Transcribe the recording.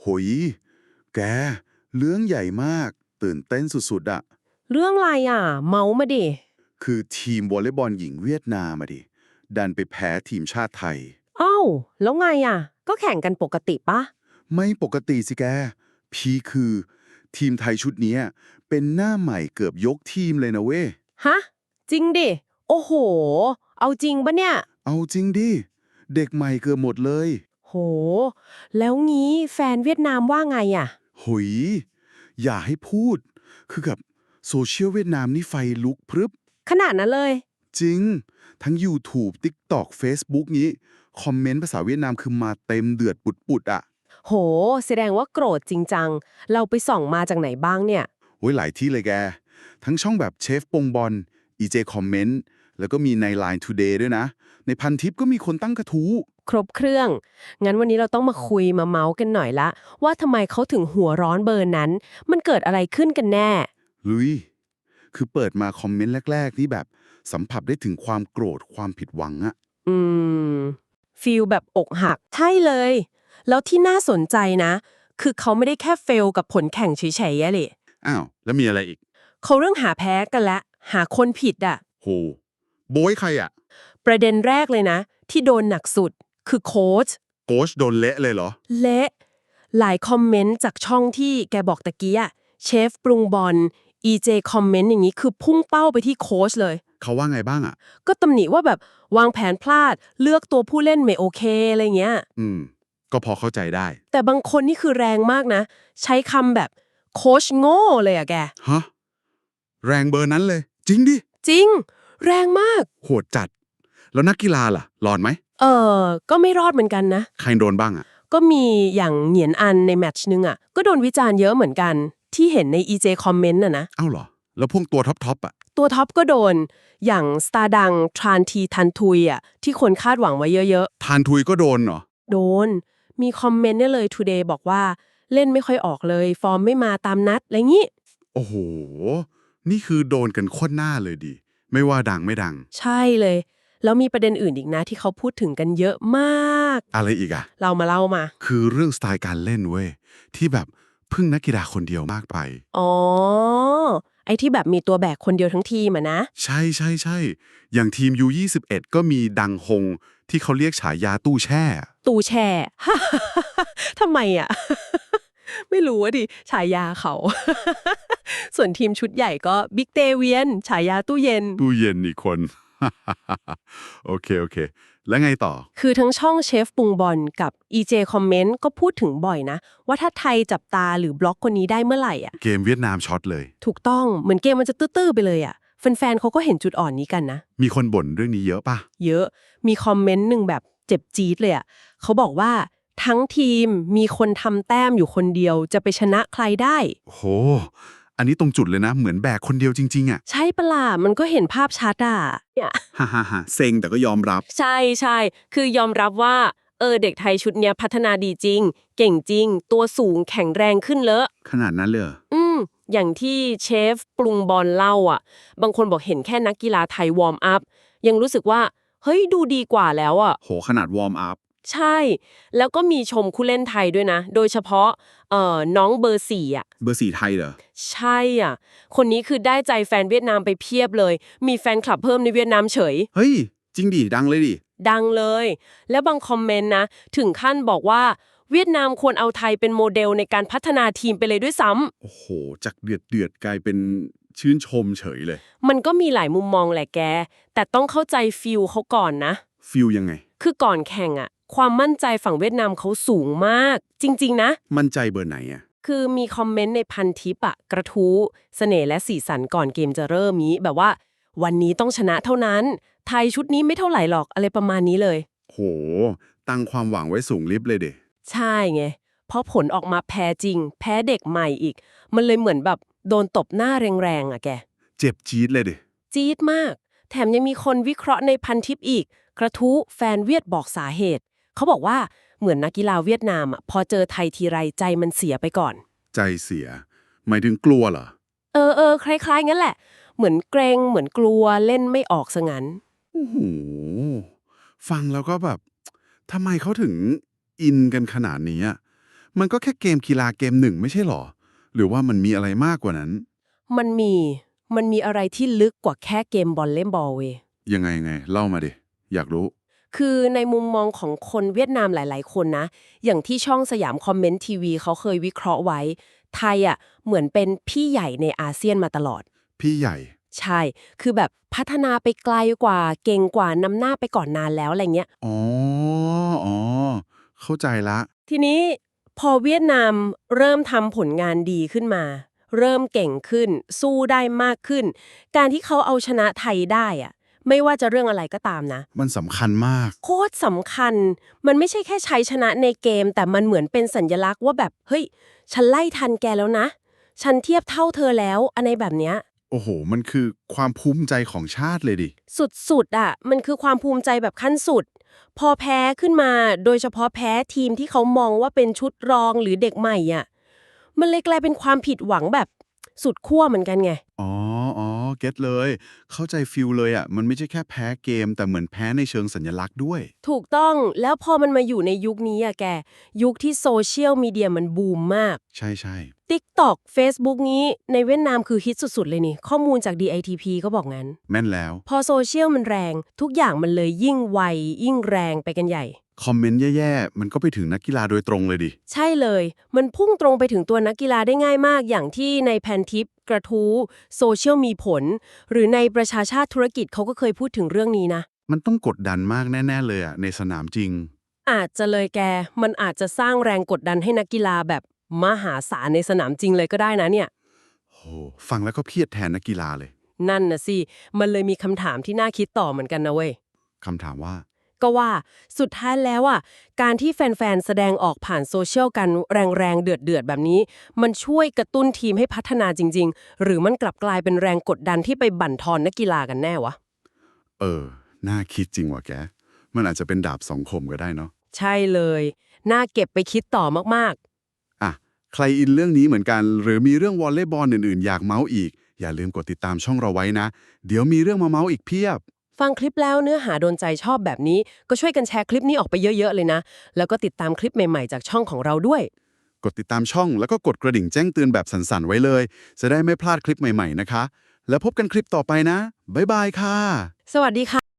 โหยแก เรื่องใหญ่มาก ตื่นเต้นสุดๆอะเรื่องอะไรอะ เมามาดิ คือทีมวอลเลย์บอลหญิงเวียดนามอะดิ ดันไปแพ้ทีมชาติไทยเอ้าแล้วไงอะ ก็แข่งกันปกติปะ ไม่ปกติสิแก พีคือ ทีมไทยชุดเนี้ยเป็นหน้าใหม่เกือบยกทีมเลยนะเว้ย ฮะ จริงดิ โอ้โห เอาจริงปะเนี่ย เอาจริงดิ เด็กใหม่เกือบหมดเลย โห แล้วงี้แฟนเวียดนามว่าไงอะ หุย อย่าให้พูด คือกับโซเชียลเวียดนามนี่ไฟลุกพรึบ ขนาดนั้นเลย จริง ทั้ง YouTube TikTok Facebook นี้ คอมเมนต์ภาษาเวียดนามคือมาเต็มเดือดปุดๆอะ่ะ โห แสดงว่าโกรธจริงจัง เราไปส่องมาจากไหนบ้างเนี่ยโอ้ยหลายที่เลยแก ทั้งช่องแบบเชฟปงบอล EJ คอมเมนต์แล้วก็มีใน Line Today ด้วยนะ ในพันทิปก็มีคนตั้งกระทู้ครบเครื่อง งั้นวันนี้เราต้องมาคุยมาเมาส์กันหน่อยละ ว่าทำไมเขาถึงหัวร้อนเบอร์นั้น มันเกิดอะไรขึ้นกันแน่ ลุย คือเปิดมาคอมเมนต์แรกๆนี่แบบสัมผัสได้ถึงความโกรธความผิดหวังอะอืมฟีลแบบอกหัก ใช่เลย แล้วที่น่าสนใจนะ คือเขาไม่ได้แค่เฟลกับผลแข่งเฉยๆอะเลยอ้าว แล้วมีอะไรอีก เขาเรื่องหาแพ้กันและ หาคนผิดอะโห โบยใครอะ ประเด็นแรกเลยนะ ที่โดนหนักสุดคือโค้ชโกชโดนเละเลยเหรอ เละ หลายคอมเมนต์จากช่องที่แกบอกตะกี้อะเชฟปรุงบอล EJ คอมเมนต์อย่างนี้คือพุ่งเป้าไปที่โค้ชเลย เขาว่าไงบ้างอะก็ตำหนิว่าแบบวางแผนพลาดเลือกตัวผู้เล่นไม่โอเคอะไรเงี้ย อืม ก็พอเข้าใจได้ แต่บางคนนี่คือแรงมากนะ ใช้คำแบบโค้ชโง่เลยอะแก ฮะ แรงเบอร์นั้นเลย จริงดิ จริง แรงมาก โหดจัด แล้วนักกีฬาล่ะรอดไหมเออก็ไม่รอดเหมือนกันนะ ใครโดนบ้างอะก็มีอย่างเหนียนอันในแมตช์นึงอะก็โดนวิจารณ์เยอะเหมือนกันที่เห็นใน EJ คอมเมนต์น่ะนะ เอ้าเหรอ แล้วพวกตัวท็อปท็อปอะตัวท็อปก็โดนอย่างสตาร์ดังทรานทีทันทุยอะที่คนคาดหวังไว้เยอะทานทุยก็โดนเหรอ ๆ โดน มีคอมเมนต์เนี่ยเลย Today บอกว่าเล่นไม่ค่อยออกเลย ฟอร์มไม่มาตามนัดอะไรงี้ โอ้โห นี่คือโดนกันโคตรหน้าเลยดิ ไม่ว่าดังไม่ดัง ใช่เลย แล้วมีประเด็นอื่นอีกนะที่เขาพูดถึงกันเยอะมาก อะไรอีกอะเรามาเล่ามา คือเรื่องสไตล์การเล่นเว้ยที่แบบพึ่งนักกีฬาคนเดียวมากไป อ๋อ ไอ้ที่แบบมีตัวแบกคนเดียวทั้งทีมอะนะ ใช่ใช่ใช่อย่างทีม U21 ก็มีดังฮงที่เขาเรียกฉายาตู้แช่ ตูแช่ ทำไมอะ ไม่รู้อะดิ ฉายาเขา ส่วนทีมชุดใหญ่ก็บิ๊กเตเวียน ฉายาตู้เย็น ตู้เย็นอีกคน โอเค โอเค แล้วไงต่อ คือทั้งช่องเชฟปรุงบอลกับ EJ Comment ก็พูดถึงบ่อยนะ ว่าถ้าไทยจับตาหรือบล็อกคนนี้ได้เมื่อไหร่อะ เกมเวียดนามช็อตเลย ถูกต้องเหมือนเกมมันจะตื้อๆไปเลยอะ แฟนๆเขาก็เห็นจุดอ่อนนี้กันนะ มีคนบ่นเรื่องนี้เยอะป่ะเยอะมีคอมเมนต์หนึ่งแบบเจ็บจี๊ดเลยอะเขาบอกว่าทั้งทีมมีคนทำแต้มอยู่คนเดียว จะไปชนะใครได้ โห อันนี้ตรงจุดเลยนะ เหมือนแบกคนเดียวจริงๆอะใช่ปะล่ะมันก็เห็นภาพชัดอะเนี่ยฮ่าฮ่าฮ่าเซ็งแต่ก็ยอมรับ ใช่ใช่คือยอมรับว่า เออเด็กไทยชุดเนี้ยพัฒนาดีจริง เก่งจริง ตัวสูงแข็งแรงขึ้นเลอะ ขนาดนั้นเลยเหรออืม อย่างที่เชฟปรุงบอลเล่าอะ บางคนบอกเห็นแค่นักกีฬาไทยวอร์มอัพ ยังรู้สึกว่า เฮ้ยดูดีกว่าแล้วอะ โหขนาดวอร์มอัพ ใช่ แล้วก็มีชมคู่เล่นไทยด้วยนะ โดยเฉพาะเอ่อน้องเบอร์สี่อะ เบอร์สี่ไทยเหรอ ใช่อะ คนนี้คือได้ใจแฟนเวียดนามไปเพียบเลย มีแฟนคลับเพิ่มในเวียดนามเฉย เฮ้ย จริงดิ ดังเลยดิ ดังเลย แล้วบางคอมเมนต์นะ ถึงขั้นบอกว่าเวียดนามควรเอาไทยเป็นโมเดลในการพัฒนาทีมไปเลยด้วยซ้ำโอ้โห จากเดือดเดือดกลายเป็นชื่นชมเฉยเลย มันก็มีหลายมุมมองแหละแก แต่ต้องเข้าใจฟิลเขาก่อนนะ ฟิลยังไง คือก่อนแข่งอะ ความมั่นใจฝั่งเวียดนามเขาสูงมาก จริง ๆ นะ มั่นใจเบอร์ไหนอะคือมีคอมเมนต์ในพันทิปอะกระทู้เสน่ห์และสีสันก่อนเกมจะเริ่มนี้ แบบว่า วันนี้ต้องชนะเท่านั้น ไทยชุดนี้ไม่เท่าไหร่หรอกอะไรประมาณนี้เลย โห ตั้งความหวังไว้สูงลิฟต์เลยเดะใช่ไง เพราะผลออกมาแพ้จริง แพ้เด็กใหม่อีก มันเลยเหมือนแบบโดนตบหน้าแรงๆอะแก เจ็บจี๊ดเลยเดะจี๊ดมาก แถมยังมีคนวิเคราะห์ในพันทิปอีก กระทู้แฟนเวียดบอกสาเหตุ เขาบอกว่าเหมือนนักกีฬาเวียดนามอะพอเจอไทยทีไรใจมันเสียไปก่อน ใจเสีย หมายถึงกลัวเหรอ เออเออคล้ายๆงั้นแหละ เหมือนเกรงเหมือนกลัวเล่นไม่ออกซะงั้น โอ้โห ฟังแล้วก็แบบทำไมเขาถึงอินกันขนาดนี้อะมันก็แค่เกมกีฬาเกมหนึ่งไม่ใช่หรอ หรือว่ามันมีอะไรมากกว่านั้น มันมีมันมีอะไรที่ลึกกว่าแค่เกมบอลเล่นบอลเวยยังไงไง เล่ามาดิ อยากรู้ คือในมุมมองของคนเวียดนามหลาย ๆ คนนะ อย่างที่ช่องสยามคอมเมนต์ทีวีเขาเคยวิเคราะห์ไว้ ไทยอะเหมือนเป็นพี่ใหญ่ในอาเซียนมาตลอด พี่ใหญ่ ใช่ คือแบบพัฒนาไปไกลกว่าเก่งกว่านำหน้าไปก่อนนานแล้วอะไรเงี้ย อ๋อ อ๋อ เข้าใจละ ทีนี้พอเวียดนามเริ่มทำผลงานดีขึ้นมา เริ่มเก่งขึ้น สู้ได้มากขึ้น การที่เขาเอาชนะไทยได้อะ ไม่ว่าจะเรื่องอะไรก็ตามนะ มันสำคัญมาก โคตรสำคัญ มันไม่ใช่แค่ชัยชนะในเกม แต่มันเหมือนเป็นสัญลักษณ์ว่าแบบ เฮ้ย ฉันไล่ทันแกแล้วนะ ฉันเทียบเท่าเธอแล้วอะไรแบบเนี้ย โอ้โห มันคือความภูมิใจของชาติเลยดิ สุดๆอะ มันคือความภูมิใจแบบขั้นสุด พอแพ้ขึ้นมา โดยเฉพาะแพ้ทีมที่เขามองว่าเป็นชุดรองหรือเด็กใหม่อะ มันเลยกลายเป็นความผิดหวังแบบสุดขั้วเหมือนกันไง อ๋ออ๋อ เก็ตเลย เข้าใจฟิลเลยอะ มันไม่ใช่แค่แพ้เกม แต่เหมือนแพ้ในเชิงสัญลักษณ์ด้วย ถูกต้องแล้วพอมันมาอยู่ในยุคนี้อะแก ยุคที่โซเชียลมีเดียมันบูมมาก ใช่ใช่ TikTok Facebook นี้ในเวียดนามคือฮิตสุด ๆ เลยนี่ ข้อมูลจาก DITP ก็บอกงั้น แม่นแล้ว พอโซเชียลมันแรง ทุกอย่างมันเลยยิ่งไวยิ่งแรงไปกันใหญ่ คอมเมนต์แย่ๆ มันก็ไปถึงนักกีฬาโดยตรงเลยดิ ใช่เลย มันพุ่งตรงไปถึงตัวนักกีฬาได้ง่ายมาก อย่างที่ในแพนทิป กระทู้โซเชียลมีผล หรือในประชาชาติธุรกิจเขาก็เคยพูดถึงเรื่องนี้นะ มันต้องกดดันมากแน่ ๆ เลยอะในสนามจริง อาจจะเลยแก มันอาจจะสร้างแรงกดดันให้นักกีฬาแบบมหาศาลในสนามจริงเลยก็ได้นะเนี่ย โห ฟังแล้วก็เครียดแทนนักกีฬาเลย นั่นนะสิ มันเลยมีคำถามที่น่าคิดต่อเหมือนกันนะเว้ยคำถามว่า ก็ว่า สุดท้ายแล้วอะการที่แฟน ๆ แสดงออกผ่านโซเชียลกันแรงๆ เดือด ๆ แบบนี้ มันช่วยกระตุ้นทีมให้พัฒนาจริง ๆ หรือมันกลับกลายเป็นแรงกดดันที่ไปบั่นทอนนักกีฬากันแน่วะ เออ น่าคิดจริงว่ะแก มันอาจจะเป็นดาบสองคมก็ได้เนาะ ใช่เลย น่าเก็บไปคิดต่อมากอะ ใครอินเรื่องนี้เหมือนกัน หรือมีเรื่องวอลเลย์บอลอื่นๆ อยากเมาส์อีก อย่าลืมกดติดตามช่องเราไว้นะ เดี๋ยวมีเรื่องมาเมาส์อีกเพียบๆ ฟังคลิปแล้วเนื้อหาโดนใจชอบแบบนี้ ก็ช่วยกันแชร์คลิปนี้ออกไปเยอะๆเลยนะ แล้วก็ติดตามคลิปใหม่ๆจากช่องของเราด้วย กดติดตามช่องแล้วก็กดกระดิ่งแจ้งเตือนแบบสั่นๆไว้เลย จะได้ไม่พลาดคลิปใหม่ๆนะคะ แล้วพบกันคลิปต่อไปนะบ๊ายบายค่ะ สวัสดีค่ะ